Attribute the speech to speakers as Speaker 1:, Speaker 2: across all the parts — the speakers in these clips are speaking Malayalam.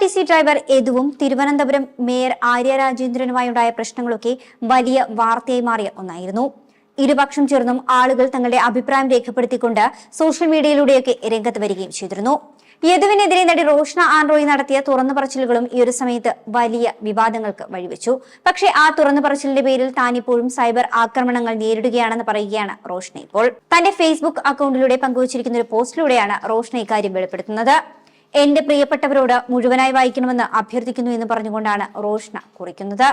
Speaker 1: ടി സി ഡ്രൈവർ യദുവും തിരുവനന്തപുരം മേയർ ആര്യ രാജേന്ദ്രനുമായുണ്ടായ പ്രശ്നങ്ങളൊക്കെ വലിയ വാർത്തയായി മാറിയ ഒന്നായിരുന്നു. ഇരുപക്ഷം ചേർന്നും ആളുകൾ തങ്ങളുടെ അഭിപ്രായം രേഖപ്പെടുത്തിക്കൊണ്ട് സോഷ്യൽ മീഡിയയിലൂടെയൊക്കെ രംഗത്ത് വരികയും ചെയ്തിരുന്നു. യദുവിനെതിരെ നടി റോഷ്ന ആൻഡ്രോയി നടത്തിയ തുറന്നു പറച്ചിലുകളും ഈ ഒരു സമയത്ത് വലിയ വിവാദങ്ങൾക്ക് വഴിവെച്ചു. പക്ഷേ ആ തുറന്നു പറച്ചിലിന്റെ പേരിൽ താൻ ഇപ്പോഴും സൈബർ ആക്രമണങ്ങൾ നേരിടുകയാണെന്ന് പറയുകയാണ് റോഷ്ന ഇപ്പോൾ. തന്റെ ഫേസ്ബുക്ക് അക്കൗണ്ടിലൂടെ പങ്കുവച്ചിരിക്കുന്ന ഒരു പോസ്റ്റിലൂടെയാണ് റോഷ്ന ഇക്കാര്യം വെളിപ്പെടുത്തുന്നത്. എന്റെ പ്രിയപ്പെട്ടവരോട് മുഴുവനായി വായിക്കണമെന്ന് അഭ്യർത്ഥിക്കുന്നു എന്ന് പറഞ്ഞുകൊണ്ടാണ് റോഷ്ന കുറിക്കുന്നത്.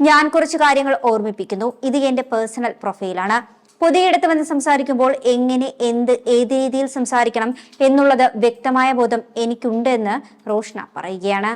Speaker 1: ഞാൻ കുറച്ച് കാര്യങ്ങൾ ഓർമ്മിപ്പിക്കുന്നു. ഇത് എന്റെ പേഴ്സണൽ പ്രൊഫൈലാണ് പൊതുയിടത്ത് വന്ന് സംസാരിക്കുമ്പോൾ എങ്ങനെ എന്ത് ഏത് രീതിയിൽ സംസാരിക്കണം എന്നുള്ളത് വ്യക്തമായ ബോധം എനിക്കുണ്ട് എന്ന് റോഷ്ന പറയുകയാണ്.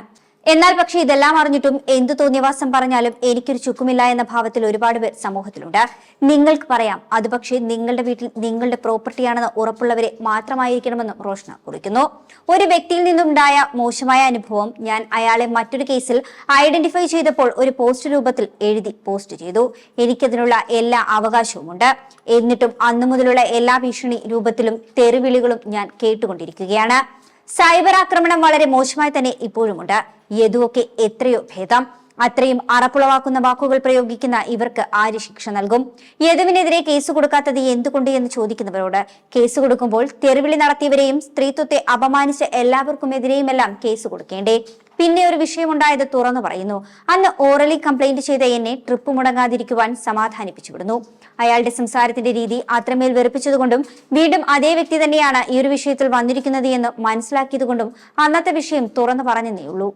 Speaker 1: എന്നാൽ പക്ഷേ ഇതെല്ലാം അറിഞ്ഞിട്ടും എന്തു തോന്നിയവാസം പറഞ്ഞാലും എനിക്കൊരു ചുക്കുമില്ല എന്ന ഭാവത്തിൽ ഒരുപാട് പേർ സമൂഹത്തിലുണ്ട്. നിങ്ങൾക്ക് പറയാം അത് പക്ഷേ നിങ്ങളുടെ വീട്ടിൽ നിങ്ങളുടെ പ്രോപ്പർട്ടിയാണെന്ന് ഉറപ്പുള്ളവരെ മാത്രമായിരിക്കണമെന്നും റോഷന കുറിക്കുന്നു. ഒരു വ്യക്തിയിൽ നിന്നുണ്ടായ മോശമായ അനുഭവം ഞാൻ അയാളെ മറ്റൊരു കേസിൽ ഐഡന്റിഫൈ ചെയ്തപ്പോൾ ഒരു പോസ്റ്റ് രൂപത്തിൽ എഴുതി പോസ്റ്റ് ചെയ്തു. എനിക്കതിനുള്ള എല്ലാ അവകാശവുമുണ്ട്. എന്നിട്ടും അന്നു മുതലുള്ള എല്ലാ ഭീഷണി രൂപത്തിലും തെരുവിളികളും ഞാൻ കേട്ടുകൊണ്ടിരിക്കുകയാണ്. സൈബർ ആക്രമണം വളരെ മോശമായി തന്നെ ഇപ്പോഴുമുണ്ട്. യദുവൊക്കെ എത്രയോ ഭേദം. അത്രയും അറപ്പുളവാക്കുന്ന വാക്കുകൾ പ്രയോഗിക്കുന്ന ഇവർക്ക് ആര് ശിക്ഷ നൽകും? യദുവിനെതിരെ കേസ് കൊടുക്കാത്തത് എന്തുകൊണ്ട് എന്ന് ചോദിക്കുന്നവരോട് കേസ് കൊടുക്കുമ്പോൾ തെരുവിളി നടത്തിയവരെയും സ്ത്രീത്വത്തെ അപമാനിച്ച എല്ലാവർക്കും എല്ലാവർക്കുമെതിരെയുമെല്ലാം കേസ് കൊടുക്കേണ്ടേ? പിന്നെ ഒരു വിഷയമുണ്ടായത് തുറന്നു പറയുന്നു. അന്ന് ഓറലി കംപ്ലൈന്റ് ചെയ്ത എന്നെ ട്രിപ്പ് മുടങ്ങാതിരിക്കുവാൻ സമാധാനിപ്പിച്ചു വിടുന്നു അയാളുടെ സംസാരത്തിന്റെ രീതി അത്രമേൽ വെറുപ്പിച്ചതുകൊണ്ടും വീണ്ടും അതേ വ്യക്തി തന്നെയാണ് ഈ ഒരു വിഷയത്തിൽ വന്നിരിക്കുന്നത് എന്ന് മനസ്സിലാക്കിയതുകൊണ്ടും അന്നത്തെ വിഷയം തുറന്നു പറഞ്ഞതേ ഉള്ളൂ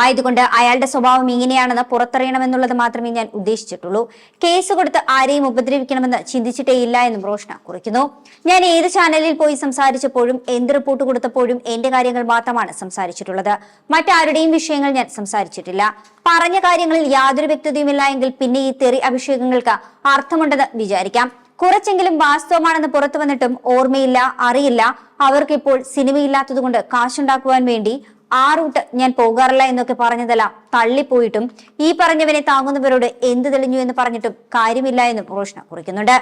Speaker 1: ആയതുകൊണ്ട് അയാളുടെ സ്വഭാവം ഇങ്ങനെയാണെന്ന് പുറത്തറിയണമെന്നുള്ളത് മാത്രമേ ഞാൻ ഉദ്ദേശിച്ചിട്ടുള്ളൂ. കേസ് കൊടുത്ത് ആരെയും ഉപദ്രവിക്കണമെന്ന് ചിന്തിച്ചിട്ടേ ഇല്ല എന്നും റോഷ്ന കുറിക്കുന്നു. ഞാൻ ഏത് ചാനലിൽ പോയി സംസാരിച്ചപ്പോഴും എന്ത് റിപ്പോർട്ട് കൊടുത്തപ്പോഴും എന്റെ കാര്യങ്ങൾ മാത്രമാണ് സംസാരിച്ചിട്ടുള്ളത്. മറ്റാരുടെയും വിഷയങ്ങൾ ഞാൻ സംസാരിച്ചിട്ടില്ല. പറഞ്ഞ കാര്യങ്ങളിൽ യാതൊരു വ്യക്തതയുമില്ല എങ്കിൽ പിന്നെ ഈ തെറി അഭിഷേകങ്ങൾക്ക് അർത്ഥമുണ്ടെന്ന് വിചാരിക്കാം. കുറച്ചെങ്കിലും വാസ്തവമാണെന്ന് പുറത്തു വന്നിട്ടും ഓർമ്മയില്ല അറിയില്ല. അവർക്കിപ്പോൾ സിനിമയില്ലാത്തതുകൊണ്ട് കാശുണ്ടാക്കുവാൻ വേണ്ടി ആ റൂട്ട് ഞാൻ പോകാറില്ല എന്നൊക്കെ പറഞ്ഞതെല്ലാം തള്ളിപ്പോയിട്ടും ഈ പറഞ്ഞവനെ താങ്ങുന്നവരോട് എന്ത് തെളിഞ്ഞു എന്ന് പറഞ്ഞിട്ടും കാര്യമില്ല എന്നും റോഷ്ന കുറിക്കുന്നുണ്ട്.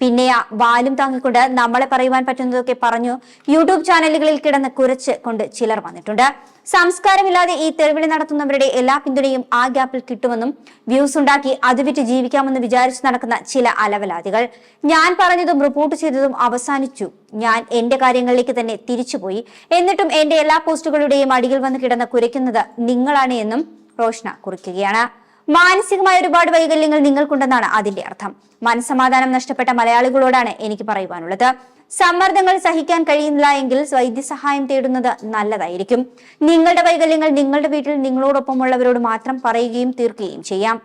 Speaker 1: പിന്നെ ആ വാലും താങ്ങിക്കൊണ്ട് നമ്മളെ പറയുവാൻ പറ്റുന്നതൊക്കെ പറഞ്ഞു യൂട്യൂബ് ചാനലുകളിൽ കിടന്ന് കുരച്ച് കൊണ്ട് ചിലർ വന്നിട്ടുണ്ട്. സംസ്കാരമില്ലാതെ ഈ തെരുവിളി നടത്തുന്നവരുടെ എല്ലാ പിന്തുണയും ആ ഗ്യാപ്പിൽ കിട്ടുമെന്നും വ്യൂസ് ഉണ്ടാക്കി അത് വിറ്റ് ജീവിക്കാമെന്ന് വിചാരിച്ചു നടക്കുന്ന ചില അലവലാദികൾ ഞാൻ പറഞ്ഞതും റിപ്പോർട്ട് ചെയ്തതും അവസാനിച്ചു. ഞാൻ എന്റെ കാര്യങ്ങളിലേക്ക് തന്നെ തിരിച്ചുപോയി. എന്നിട്ടും എന്റെ എല്ലാ പോസ്റ്റുകളുടെയും അടിയിൽ വന്ന് കിടന്ന് കുരയ്ക്കുന്നത് നിങ്ങളാണ് എന്നും റോഷ്ന കുറിക്കുകയാണ്. മാനസികമായ ഒരുപാട് വൈകല്യങ്ങൾ നിങ്ങൾക്കുണ്ടെന്നാണ് അതിന്റെ അർത്ഥം. മനസമാധാനം നഷ്ടപ്പെട്ട മലയാളികളോടാണ് എനിക്ക് പറയുവാനുള്ളത്. സമ്മർദ്ദങ്ങൾ സഹിക്കാൻ കഴിയുന്നില്ല എങ്കിൽ വൈദ്യസഹായം തേടുന്നത് നല്ലതായിരിക്കും. നിങ്ങളുടെ വൈകല്യങ്ങൾ നിങ്ങളുടെ വീട്ടിൽ നിങ്ങളോടൊപ്പമുള്ളവരോട് മാത്രം പറയുകയും തീർക്കുകയും ചെയ്യാം.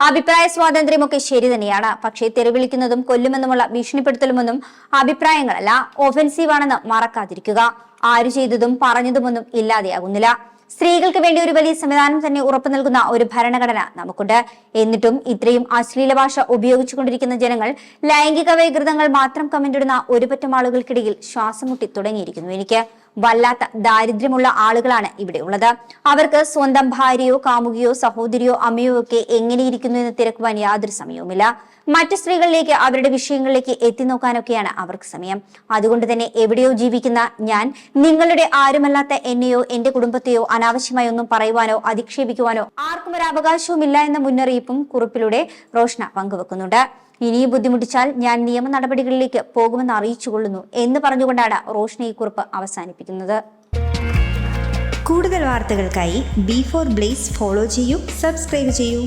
Speaker 1: അഭിപ്രായ സ്വാതന്ത്ര്യമൊക്കെ ശരി തന്നെയാണ്. പക്ഷേ തെരുവിളിക്കുന്നതും കൊല്ലുമെന്നുമുള്ള ഭീഷണിപ്പെടുത്തലുമൊന്നും അഭിപ്രായങ്ങളല്ല. ഒഫൻസീവ് ആണെന്ന് മറക്കാതിരിക്കുക. ആര് ചെയ്തതും പറഞ്ഞതുമൊന്നും ഇല്ലാതെയാകുന്നില്ല. സ്ത്രീകൾക്ക് വേണ്ടി ഒരു വലിയ സംവിധാനം തന്നെ ഉറപ്പു നൽകുന്ന ഒരു ഭരണഘടന നമുക്കുണ്ട്. എന്നിട്ടും ഇത്രയും അശ്ലീല ഭാഷ ഉപയോഗിച്ചുകൊണ്ടിരിക്കുന്ന ജനങ്ങൾ ലൈംഗിക വൈകൃതങ്ങൾ മാത്രം കമന്റിടുന്ന ഒരുപറ്റം ആളുകൾക്കിടയിൽ ശ്വാസം മുട്ടി തുടങ്ങിയിരിക്കുന്നു. എനിക്ക് വല്ലാത്ത ദാരിദ്ര്യമുള്ള ആളുകളാണ് ഇവിടെ ഉള്ളത്. അവർക്ക് സ്വന്തം ഭാര്യയോ കാമുകിയോ സഹോദരിയോ അമ്മയോ ഒക്കെ എങ്ങനെയിരിക്കുന്നു എന്ന് തിരക്കുവാൻ യാതൊരു സമയവുമില്ല. മറ്റ് സ്ത്രീകളിലേക്ക് അവരുടെ വിഷയങ്ങളിലേക്ക് എത്തി നോക്കാനൊക്കെയാണ് അവർക്ക് സമയം. അതുകൊണ്ട് തന്നെ എവിടെയോ ജീവിക്കുന്ന ഞാൻ നിങ്ങളുടെ ആരുമല്ലാത്ത എന്നെയോ എന്റെ കുടുംബത്തെയോ അനാവശ്യമായി ഒന്നും പറയുവാനോ അധിക്ഷേപിക്കുവാനോ ആർക്കും ഒരു അവകാശവുമില്ല എന്ന മുന്നറിയിപ്പും കുറിപ്പിലൂടെ റോഷ്ന പങ്കുവെക്കുന്നുണ്ട്. ഇനിയും ബുദ്ധിമുട്ടിച്ചാൽ ഞാൻ നിയമ നടപടികളിലേക്ക് പോകുമെന്ന് അറിയിച്ചുകൊള്ളുന്നു എന്ന് പറഞ്ഞുകൊണ്ടാണ് റോഷ്ന ഈ കുറിപ്പ് അവസാനിപ്പിക്കുന്നത്.
Speaker 2: കൂടുതൽ വാർത്തകൾക്കായി ബി ഫോർ ബ്ലേസ് ഫോളോ ചെയ്യൂ സബ്സ്ക്രൈബ് ചെയ്യൂ.